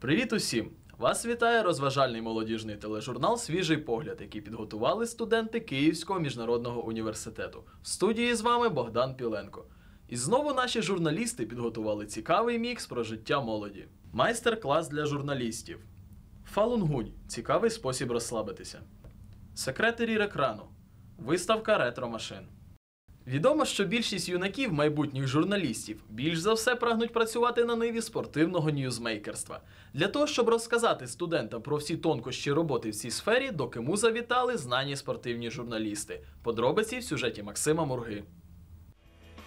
Привіт усім! Вас вітає розважальний молодіжний тележурнал Свіжий погляд, який підготували студенти Київського міжнародного університету. В студії з вами Богдан Піленко. І знову наші журналісти підготували цікавий мікс про життя молоді. Майстер-клас для журналістів. Фалунгунь цікавий спосіб розслабитися. Секрети рірекрану. Виставка ретро-машин. Відомо, що більшість юнаків, майбутніх журналістів, більш за все прагнуть працювати на ниві спортивного ньюзмейкерства. Для того, щоб розказати студентам про всі тонкощі роботи в цій сфері, до Киму завітали знані спортивні журналісти. Подробиці в сюжеті Максима Мурги.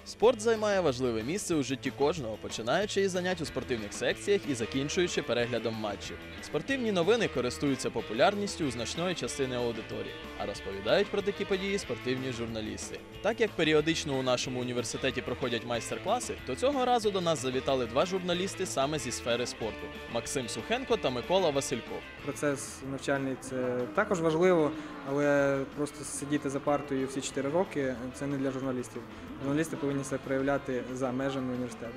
Спорт займає важливе місце у житті кожного, починаючи із занять у спортивних секціях і закінчуючи переглядом матчів. Спортивні новини користуються популярністю у значної частини аудиторії, а розповідають про такі події спортивні журналісти. Так як періодично у нашому університеті проходять майстер-класи, то цього разу до нас завітали два журналісти саме зі сфери спорту: Максим Сухенко та Микола Васильков. Процес навчальний це також важливо, але просто сидіти за партою всі 4 роки це не для журналістів. Журналісти повинні себе проявляти за межами університету.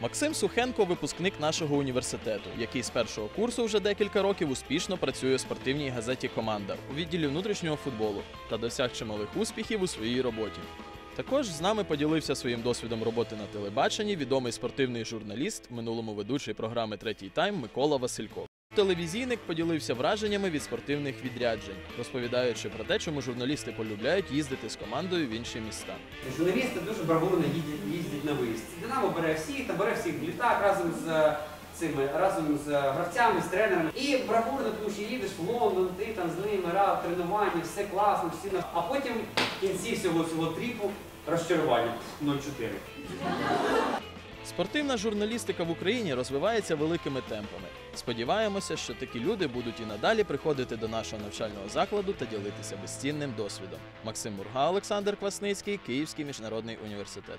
Максим Сухенко випускник нашого університету, який з першого курсу вже декілька років успішно працює у спортивній газеті Команда у відділі внутрішнього футболу та досяг чималих успіхів у своїй роботі. Також з нами поділився своїм досвідом роботи на телебаченні відомий спортивний журналіст, минулому ведучий програми Третій тайм Микола Васильков. Телевізійник поділився враженнями від спортивних відряджень, розповідаючи про те, чому журналісти полюбляють їздити з командою в інші міста. Журналісти дуже бравурно їздять, на виїзд. Динамо бере всіх, та бере всіх в літак разом з цими, разом з гравцями, з тренерами. І бравурно, тому що їдеш в Лондон, ти там з ними рад, тренування, все класно, всі на. А потім в кінці всього цього тріпу розчарування 0-4. Спортивна журналістика в Україні розвивається великими темпами. Сподіваємося, що такі люди будуть і надалі приходити до нашого навчального закладу та ділитися безцінним досвідом. Максим Мурга, Олександр Квасницький, Київський міжнародний університет.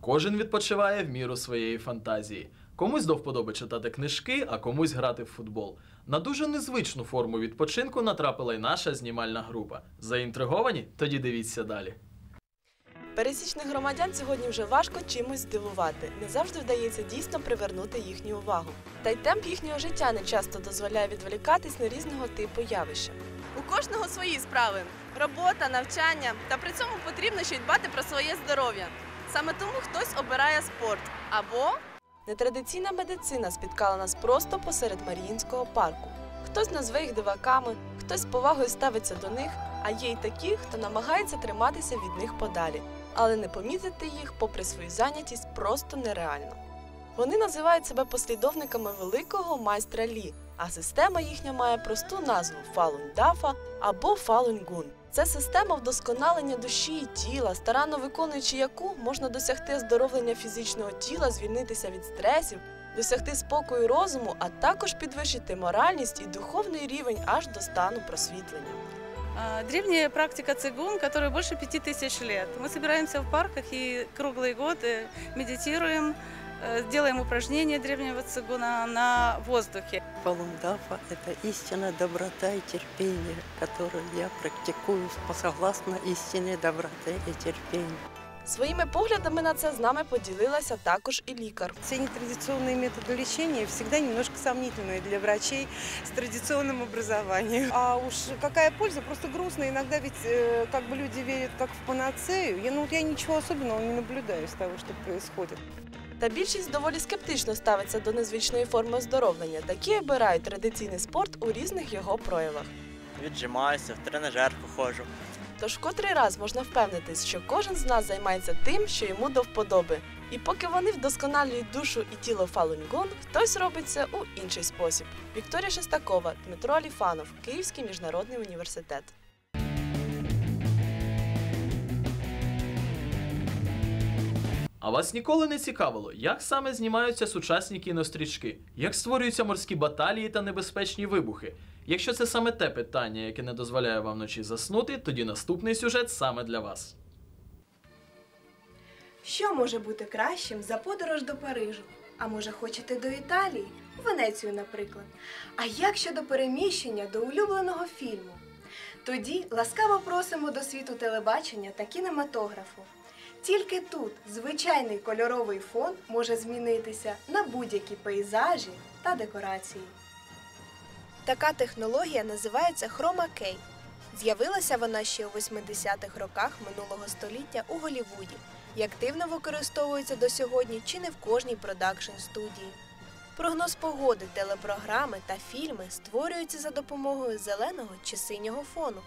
Кожен відпочиває в міру своєї фантазії. Комусь до вподоби читати книжки, а комусь грати в футбол. На дуже незвичну форму відпочинку натрапила й наша знімальна група. Заінтриговані? Тоді дивіться далі. Пересічних громадян сьогодні вже важко чимось здивувати. Не завжди вдається дійсно привернути їхню увагу. Та й темп їхнього життя не часто дозволяє відволікатись на різного типу явища. У кожного свої справи: робота, навчання, та при цьому потрібно ще й дбати про своє здоров'я. Саме тому хтось обирає спорт або нетрадиційна медицина спіткала нас просто посеред Маріїнського парку. Хтось назве їх диваками, хтось з повагою ставиться до них, а є й такі, хто намагається триматися від них подалі, але не помітити їх, попри свою зайнятість, просто нереально. Вони називають себе послідовниками великого майстра Лі, а система їхня має просту назву Фалунь Дафа або Фалунь Гун. Це система вдосконалення душі і тіла, старанно виконуючи яку можна досягти оздоровлення фізичного тіла, звільнитися від стресів, досягти спокою розуму, а також підвищити моральність і духовний рівень аж до стану просвітлення. А, Древняя практика цигун, которая больше пяти тысяч лет. Мы собираемся в парках и круглый год э, медитируем, э, делаем упражнения древнего цигуна на воздухе. Фалундафа – это истинная доброта и терпение, которую я практикую согласно истинной доброты и терпению. Своїми поглядами на це з нами поділилася також і лікар. Все нетрадиционные методы лечения всегда немножко сомнительные для врачей с традиционным образованием. А уж какая польза, просто грустно. Иногда ведь э, как бы люди верят как в панацею. Я, ну, вот я ничего особенного не наблюдаю из того, что происходит. Та більшість доволі скептично ставиться до незвичної форми оздоровлення. Такі обирають традиційний спорт у різних його проявах. Віджимаюся, в тренажерку ходжу. Тож котрий раз можна впевнитись, що кожен з нас займається тим, що йому до вподоби. І поки вони вдосконалюють душу і тіло Фалунь-Гун, хтось робить це у інший спосіб. Вікторія Шестакова, Дмитро Аліфанов, Київський міжнародний університет. А вас ніколи не цікавило, як саме знімаються сучасні кінострічки, як створюються морські баталії та небезпечні вибухи? Якщо це саме те питання, яке не дозволяє вам вночі заснути, тоді наступний сюжет саме для вас. Що може бути кращим за подорож до Парижу? А може, хочете до Італії? Венецію, наприклад. А як щодо переміщення до улюбленого фільму? Тоді ласкаво просимо до світу телебачення та кінематографу. Тільки тут звичайний кольоровий фон може змінитися на будь-які пейзажі та декорації. Така технологія називається Key. З'явилася вона ще у 80-х роках минулого століття у Голлівуді і активно використовується до сьогодні чи не в кожній продакшн студії. Прогноз погоди, телепрограми та фільми створюються за допомогою зеленого чи синього фону.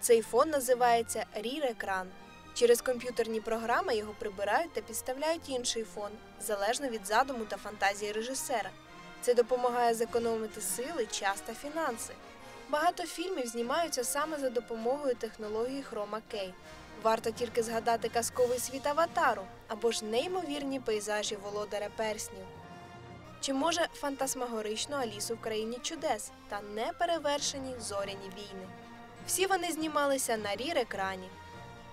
Цей фон називається рір-екран. Через комп'ютерні програми його прибирають та підставляють інший фон, залежно від задуму та фантазії режисера. Це допомагає зекономити сили, час та фінанси. Багато фільмів знімаються саме за допомогою технології Chroma Key. Варто тільки згадати казковий світ Аватару або ж неймовірні пейзажі володаря перснів. Чи може фантасмагоричну Алісу в країні чудес та неперевершені зоряні війни? Всі вони знімалися на рір екрані.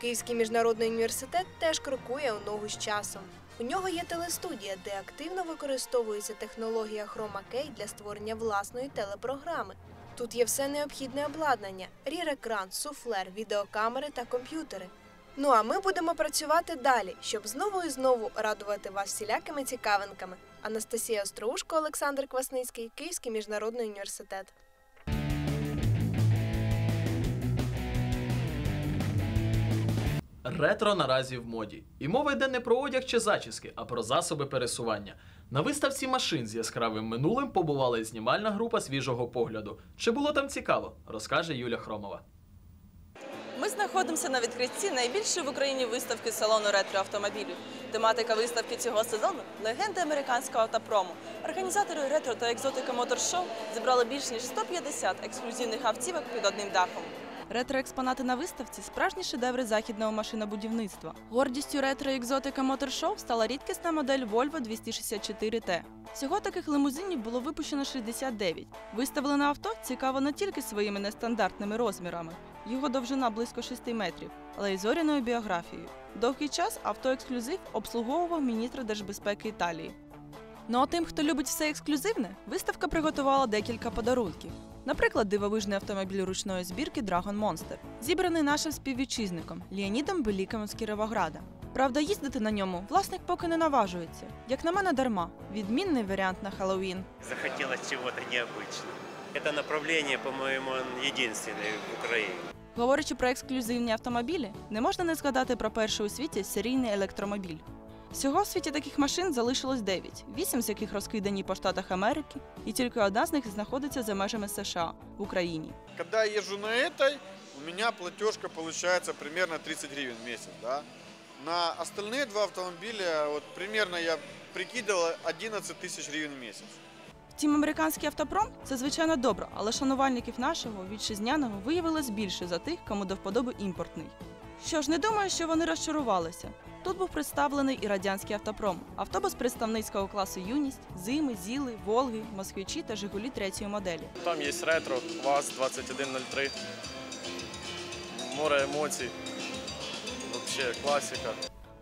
Київський міжнародний університет теж крокує у ногу з часом. У нього є телестудія, де активно використовується технологія Chroma Key для створення власної телепрограми. Тут є все необхідне обладнання: рір-екран, суфлер, відеокамери та комп'ютери. Ну а ми будемо працювати далі, щоб знову і знову радувати вас всілякими цікавинками. Анастасія Остроушко, Олександр Квасницький, Київський міжнародний університет. Ретро наразі в моді. І мова йде не про одяг чи зачіски, а про засоби пересування. На виставці машин з яскравим минулим побувала і знімальна група свіжого погляду. Чи було там цікаво, розкаже Юля Хромова. Ми знаходимося на відкритті найбільшої в Україні виставки салону ретро-автомобілів. Тематика виставки цього сезону легенди американського автопрому. Організатори ретро та екзотика мотор-шоу зібрали більш ніж 150 ексклюзивних автівок під одним дахом. Ретро-експонати на виставці справжні шедеври західного машинобудівництва. Гордістю ретро-екзотика мотор-шоу стала рідкісна модель Volvo 264T. Всього таких лимузинів було випущено 69. Виставлене авто цікаво не тільки своїми нестандартними розмірами. Його довжина близько 6 метрів, але й зоряною біографією. Довгий час авто-ексклюзив обслуговував міністра держбезпеки Італії. Ну а тим, хто любить все ексклюзивне, виставка приготувала декілька подарунків. Наприклад, дивовижний автомобіль ручної збірки Dragon Monster, зібраний нашим співвітчизником Леонідом Беліком з Кіровограда. Правда, їздити на ньому власник поки не наважується. Як на мене, дарма. Відмінний варіант на Хеллоуін. Захотелось чего-то необычного. Это направление, по-моему, он единственный в Украине. Говорячи про ексклюзивні автомобілі, не можна не згадати про перший у світі серійний електромобіль. Всього в світі таких машин залишилось 9, 8 з яких розкидані по штатах Америки, і тільки одна з них знаходиться за межами США в Україні. Когда я езжу на этой, у меня платежка получается примерно 30 гривен в месяц, да. На остальные два автомобиля, вот примерно я прикидывал 11 тысяч гривен в месяц. Втім, американський автопром це звичайно добре, але шанувальників нашого вітчизняного виявилось більше за тих, кому до вподоби імпортний. Що ж, не думаю, що вони розчарувалися. Тут був представлений і радянський автопром, автобус представницького класу Юність, Зими, Зіли, Волги, Москвичі та Жигулі третьої моделі. Там є ретро, ВАЗ-2103, море емоцій, взагалі класика.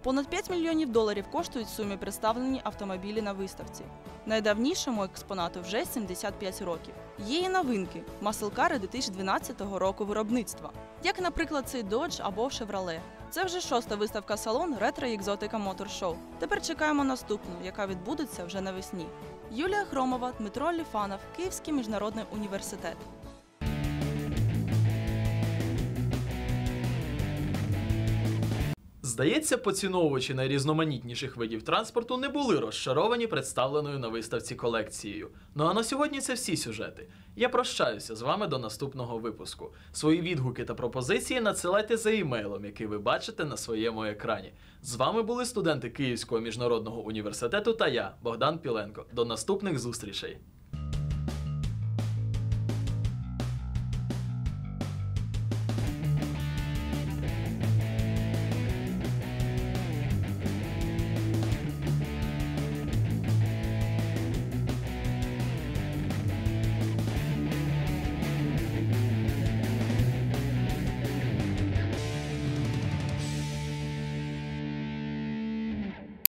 Понад 5 мільйонів доларів коштують сумі представлені автомобілі на виставці. Найдавнішому експонату вже 75 років. Є і новинки маселкари 2012 року виробництва, як, наприклад, цей Dodge або Chevrolet. Це вже шоста виставка салон ретро екзотика Мотор Шоу. Тепер чекаємо наступну, яка відбудеться вже навесні. Юлія Хромова, Дмитро Ліфанов, Київський міжнародний університет. Здається, поціновувачі найрізноманітніших видів транспорту не були розчаровані представленою на виставці колекцією. Ну а на сьогодні це всі сюжети. Я прощаюся з вами до наступного випуску. Свої відгуки та пропозиції надсилайте за імейлом, який ви бачите на своєму екрані. З вами були студенти Київського міжнародного університету та я, Богдан Піленко. До наступних зустрічей.